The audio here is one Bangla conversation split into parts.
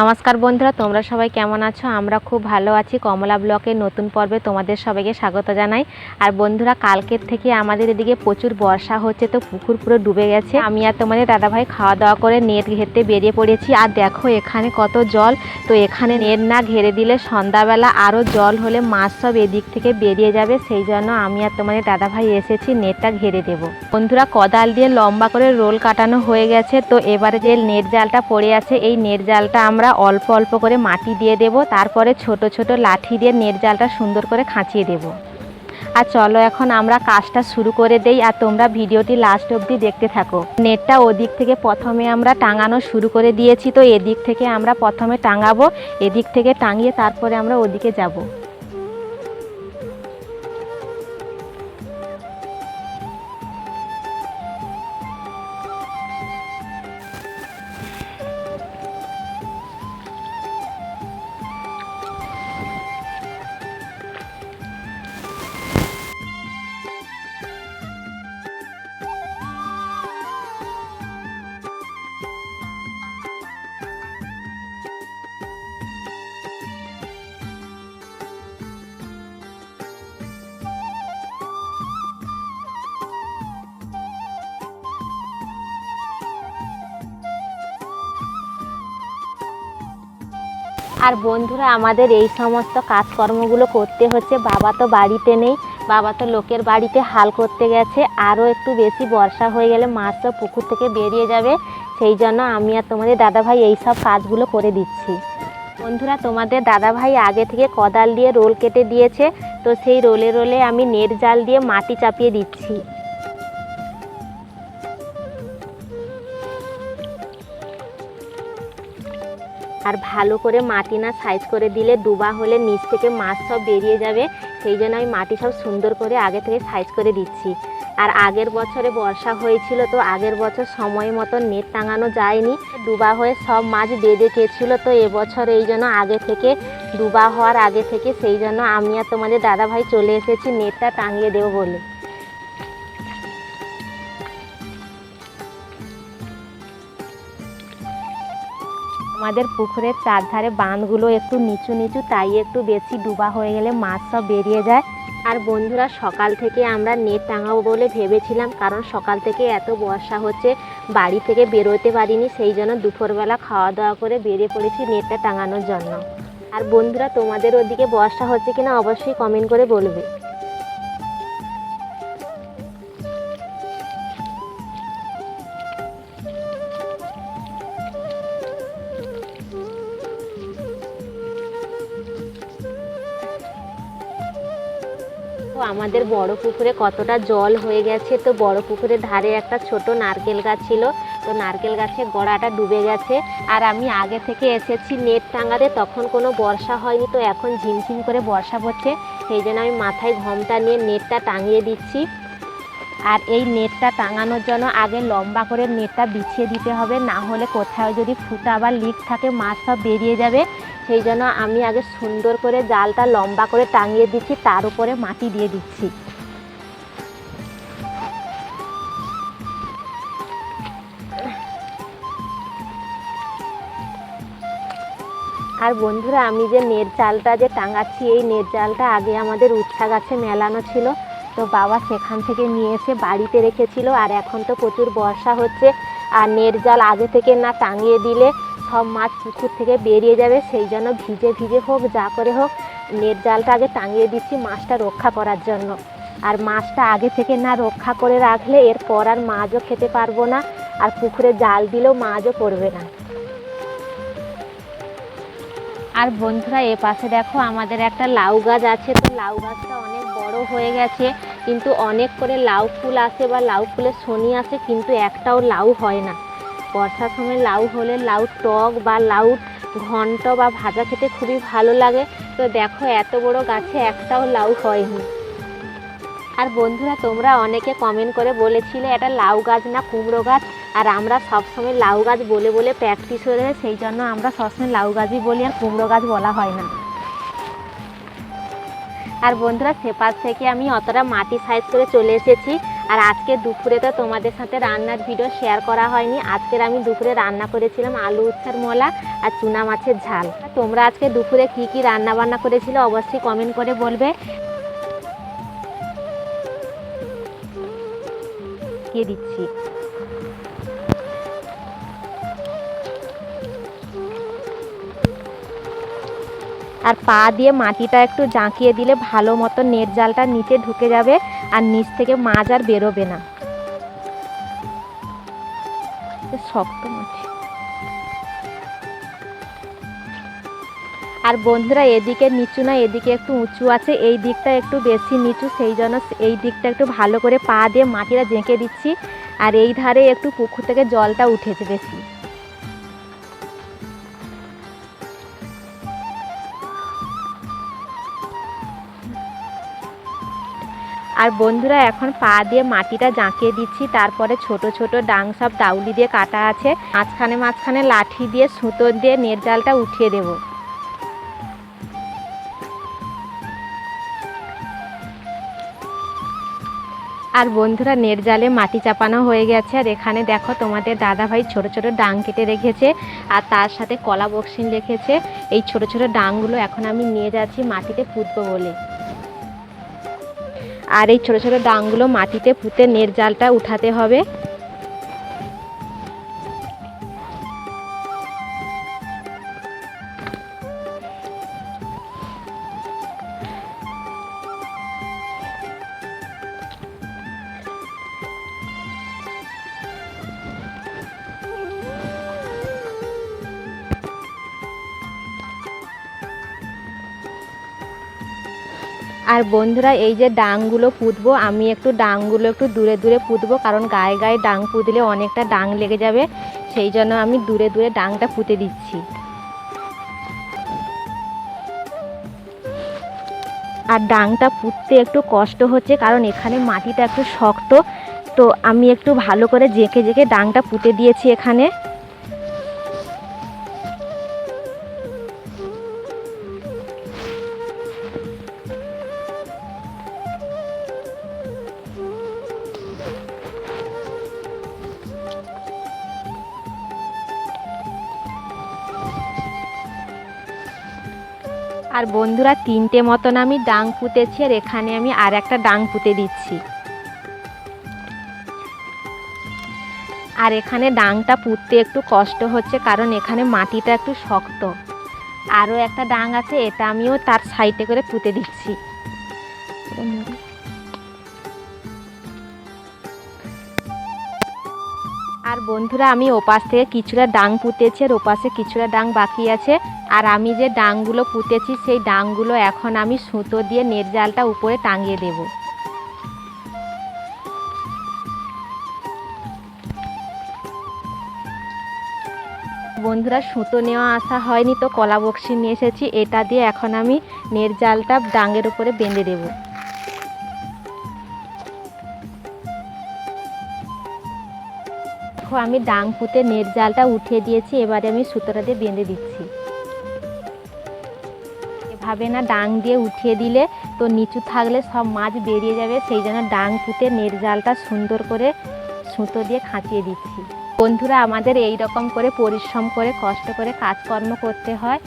নমস্কার বন্ধুরা, তোমরা সবাই কেমন আছো? আমরা খুব ভালো আছি। কমলা ব্লকের নতুন পর্বে তোমাদের সবাইকে স্বাগত জানাই। আর বন্ধুরা, কালকের থেকে আমাদের এদিকে প্রচুর বর্ষা হচ্ছে, তো পুকুর পুরো ডুবে গেছে। আমি আর তোমাদের দাদাভাই খাওয়া দাওয়া করে নেট ঘেরতে বেরিয়ে পড়েছি। আর দেখো, এখানে কত জল। তো এখানে নেট না ঘেরে দিলে সন্ধ্যাবেলা আরও জল হলে মাছ সব এদিক থেকে বেরিয়ে যাবে। সেই জন্য আমি আর তোমাদের দাদাভাই এসেছি, নেটটা ঘেরে দেব। বন্ধুরা, কদাল দিয়ে লম্বা করে রোল কাটানো হয়ে গেছে। তো এবারে যে নেট জালটা পড়ে আছে, এই নেট জালটা আমরা অল্প অল্প করে মাটি দিয়ে দেব, তারপরে ছোট ছোট লাঠি দিয়ে নেট জালটা সুন্দর করে খাঁচিয়ে দেব। আর চলো এখন আমরা কাজটা শুরু করে দেই, আর তোমরা ভিডিওটি লাস্ট অবধি দেখতে থাকো। নেটটা ওদিক থেকে প্রথমে আমরা টাঙানো শুরু করে দিয়েছি, তো এদিক থেকে আমরা প্রথমে টাঙাবো, এদিক থেকে টাঙিয়ে তারপরে আমরা ওদিকে যাব। আর বন্ধুরা, আমাদের এই সমস্ত কাজকর্মগুলো করতে হচ্ছে। বাবা তো বাড়িতে নেই, বাবা তো লোকের বাড়িতে হাল করতে গেছে। আরও একটু বেশি বর্ষা হয়ে গেলে মাছ তো পুকুর থেকে বেরিয়ে যাবে। সেই জন্য আমি আর তোমাদের দাদাভাই এই সব কাজগুলো করে দিচ্ছি। বন্ধুরা, তোমাদের দাদাভাই আগে থেকে কোদাল দিয়ে রোল কেটে দিয়েছে। তো সেই রোলে রোলে আমি নেট জাল দিয়ে মাটি চাপিয়ে দিচ্ছি। আর ভালো করে মাটি না সাইজ করে দিলে ডুবা হলে নিচ থেকে মাছ সব বেরিয়ে যাবে। সেই জন্য আমি মাটি সব সুন্দর করে আগে থেকে সাইজ করে দিচ্ছি। আর আগের বছরে বর্ষা হয়েছিল তো আগের বছর সময় মতো নেট টাঙানো যায়নি। ডুবা হয়ে সব মাছ বেঁধে গেছিল তো এবছর এই জন্য আগে থেকে ডুবা হওয়ার আগে থেকে সেই জন্য আমি আর তোমাদের দাদাভাই চলে এসেছি, নেটটা টাঙিয়ে দেবো বলে। আমাদের পুকুরের চারধারে বাঁধগুলো একটু নিচু নিচু, তাই একটু বেশি ডুবা হয়ে গেলে মাছ সব বেরিয়ে যায়। আর বন্ধুরা, সকাল থেকে আমরা নেট টাঙাবো বলে ভেবেছিলাম, কারণ সকাল থেকে এত বর্ষা হচ্ছে, বাড়ি থেকে বেরোতে পারিনি, সেই জন্য দুপুরবেলা খাওয়া দাওয়া করে বেরিয়ে পড়েছি নেটটা টাঙানোর জন্য। আর বন্ধুরা, তোমাদের ওদিকে বর্ষা হচ্ছে কিনা অবশ্যই কমেন্ট করে বলবে। আমাদের বড় পুকুরে কতটা জল হয়ে গেছে। তো বড় পুকুরের ধারে একটা ছোট নারকেল গাছ ছিল। তো নারকেল গাছের গোড়াটা ডুবে গেছে। আর আমি আগে থেকে এসেছি নেট টাঙাতে, তখন কোনো বর্ষা হয়নি। তো এখন ঝিমঝিম করে বর্ষা পড়ছে সেই জন্য আমি মাথায় ঘমটা নিয়ে নেটটা টাঙিয়ে দিচ্ছি। আর এই নেটটা টাঙানোর জন্য আগে লম্বা করে নেটটা বিছিয়ে দিতে হবে। না হলে কোথাও যদি ফুটা বা লিক থাকে, মাছ সব বেরিয়ে যাবে। সেই জন্য আমি আগে সুন্দর করে জালটা লম্বা করে টাঙিয়ে দিচ্ছি, তার উপরে মাটি দিয়ে দিচ্ছি। আর বন্ধুরা, আমি যে নেট জালটা যে টাঙাচ্ছি, এই নেট জালটা আগে আমাদের উচ্ছা গাছে মেলানো ছিল, তো বাবা সেখান থেকে নিয়ে এসে বাড়িতে রেখেছিল, আর এখন তো প্রচুর বর্ষা হচ্ছে, আর নেট জাল আগে থেকে না টাঙিয়ে দিলে সব মাছ পুকুর থেকে বেরিয়ে যাবে, সেই জন্য ভিজে ভিজে হোক, যা করে হোক, নেট জালটা আগে টাঙিয়ে দিচ্ছি মাছটা রক্ষা করার জন্য। আর মাছটা আগে থেকে না রক্ষা করে রাখলে এরপর আর মাছও খেতে পারব না, আর পুকুরে জাল দিলেও মাছও পড়বে না। আর বন্ধুরা, এ পাশে দেখো আমাদের একটা লাউ গাছ আছে। তো লাউ গাছটা অনেক বড় হয়ে গেছে, কিন্তু অনেক করে লাউ ফুল আসে বা লাউ ফুলের শনি আসে, কিন্তু একটাও লাউ হয় না। বর্ষার সময় লাউ হলে লাউ টক বা লাউ ঘন্ট বা ভাজা খেতে খুবই ভালো লাগে। তো দেখো, এত বড় গাছে একটাও লাউ হয়নি। আর বন্ধুরা, তোমরা অনেকে কমেন্ট করে বলেছিলে, এটা লাউ গাছ না কুমড়ো গাছ? আর আমরা সবসময় লাউ গাছ বলে বলে প্র্যাকটিস হয়ে সেই জন্য আমরা সবসময় লাউ গাছই বলি আর কুমড়ো গাছ বলা হয় না। আর বন্ধুরা সেপাশ থেকে আমি অতটা মাটি সাইজ করে চলে এসেছি। আর আজকে দুপুরে তো তোমাদের সাথে রান্নার ভিডিও শেয়ার করা হয়নি। আজকের আমি দুপুরে রান্না করেছিলাম আলু উচ্ছার মোলা আর চুনা মাছের ঝাল। তোমরা আজকে দুপুরে কি কি রান্না বান্না করেছিলে অবশ্যই কমেন্ট করে বলবে। কে দিচ্ছি। আর পা দিয়ে মাটিটা একটু জাঁকিয়ে দিলে ভালো মতো নেট জালটা নিচে ঢুকে যাবে আর নিচ থেকে মাছ আর বেরোবে না। শক্ত মাটি আর বন্ধুরা, এদিকে নিচু না, এদিকে একটু উঁচু আছে, এই দিকটা একটু বেশি নিচু, সেই জন্য এই দিকটা একটু ভালো করে পা দিয়ে মাটিটা জেঁকে দিচ্ছি। আর এই ধারে একটু পুকুর থেকে জলটা উঠেছে বেশি। আর বন্ধুরা, এখন পা দিয়ে মাটিটা জাঁকিয়ে দিচ্ছি। তারপরে ছোট ছোট ডাং সব দাউলি দিয়ে কাটা আছে। মাঝখানে মাঝখানে লাঠি দিয়ে সুতো দিয়ে নেট জালটা উঠিয়ে দেব। আর বন্ধুরা, নেট জালে মাটি চাপানো হয়ে গেছে। আর এখানে দেখো, তোমাদের দাদা ভাই ছোট ছোট ডাং কেটে রেখেছে। আর তার সাথে কলা বক্সিন রেখেছে। এই ছোট ছোট ডাংগুলো এখন আমি নিয়ে যাচ্ছি মাটিতে পুঁতবো বলে। আর এই ছোট ছোট ডাংগুলো মাটিতে পুঁতে নেট জালটা উঠাতে হবে। আর বন্ধুরা, এই যে ডাংগুলো পুঁতবো, আমি একটু ডাংগুলো একটু দূরে দূরে পুঁতবো, কারণ গায়ে গায়ে ডাং পুঁতলে অনেকটা ডাং লেগে যাবে। সেই জন্য আমি দূরে দূরে ডাংটা পুঁতে দিচ্ছি। আর ডাংটা পুঁততে একটু কষ্ট হচ্ছে, কারণ এখানে মাটিটা একটু শক্ত। তো আমি একটু ভালো করে জেঁকে জেঁকে ডাংটা পুঁতে দিয়েছি এখানে। আর বন্ধুরা তিনটে মতন আমি ডাং পুঁতেছি আর এখানে আমি আর একটা ডাং পুঁতে দিচ্ছি। আর এখানে ডাংটা পুঁততে একটু কষ্ট হচ্ছে কারণ এখানে মাটিটা একটু শক্ত। আরও একটা ডাং আছে, এটা আমিও তার সাইডে করে পুঁতে দিচ্ছি। বন্ধুরা, আমি ওপাশ থেকে কিছুটা ডাং পুঁতেছি আর ওপাশে কিছুটা ডাং বাকি আছে। আর আমি যে ডাংগুলো পুঁতেছি, সেই ডাংগুলো এখন আমি সুতো দিয়ে নেট জালটা উপরে টাঙিয়ে দেব। বন্ধুরা, সুতো নেওয়া আসা হয়নি তো, কলা বক্সি নিয়ে এসেছি। এটা দিয়ে এখন আমি নেট জালটা ডাঙের উপরে বেঁধে দেবো। দেখো, আমি ডাং পুঁতে নেট জালটা উঠিয়ে দিয়েছি, এবারে আমি সুতোটা দিয়ে বেঁধে দিচ্ছি। এভাবে না ডাং দিয়ে উঠিয়ে দিলে তো নিচু থাকলে সব মাছ বেরিয়ে যাবে, সেই জন্য ডাং পুঁতে নেট জালটা সুন্দর করে সুতো দিয়ে খাঁচিয়ে দিচ্ছি। বন্ধুরা, আমাদের এই রকম করে পরিশ্রম করে, কষ্ট করে কাজকর্ম করতে হয়।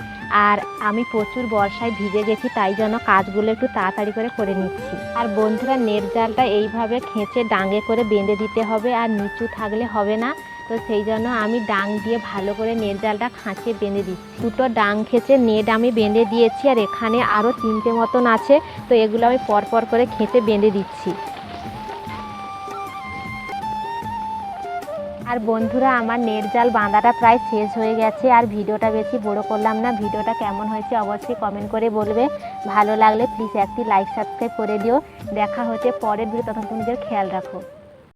আর আমি প্রচুর বর্ষায় ভিজে গেছি, তাই জন্য কাজগুলো একটু তাড়াতাড়ি করে করে নিচ্ছি। আর বন্ধুরা, নেট জালটা এইভাবে খেঁচে ডাঙে করে বেঁধে দিতে হবে আর নিচু থাকলে হবে না। তো সেই জন্য আমি ডাং দিয়ে ভালো করে নেট জালটা খাঁচিয়ে বেঁধে দিচ্ছি। দুটো ডাং খেঁচে নেট আমি বেঁধে দিয়েছি আর এখানে আরও তিনটে মতন আছে, তো এগুলো আমি পরপর করে খেঁচে বেঁধে দিচ্ছি। আর বন্ধুরা, আমার নেট জাল বাঁধাটা প্রায় শেষ হয়ে গেছে আর ভিডিওটা বেশি বড় করলাম না। ভিডিওটা কেমন হয়েছে অবশ্যই কমেন্ট করে বলবে। ভালো লাগলে প্লিজ একটি লাইক সাবস্ক্রাইব করে দিও। দেখা হচ্ছে পরের ভিডিও তখন নিজের খেয়াল রাখো।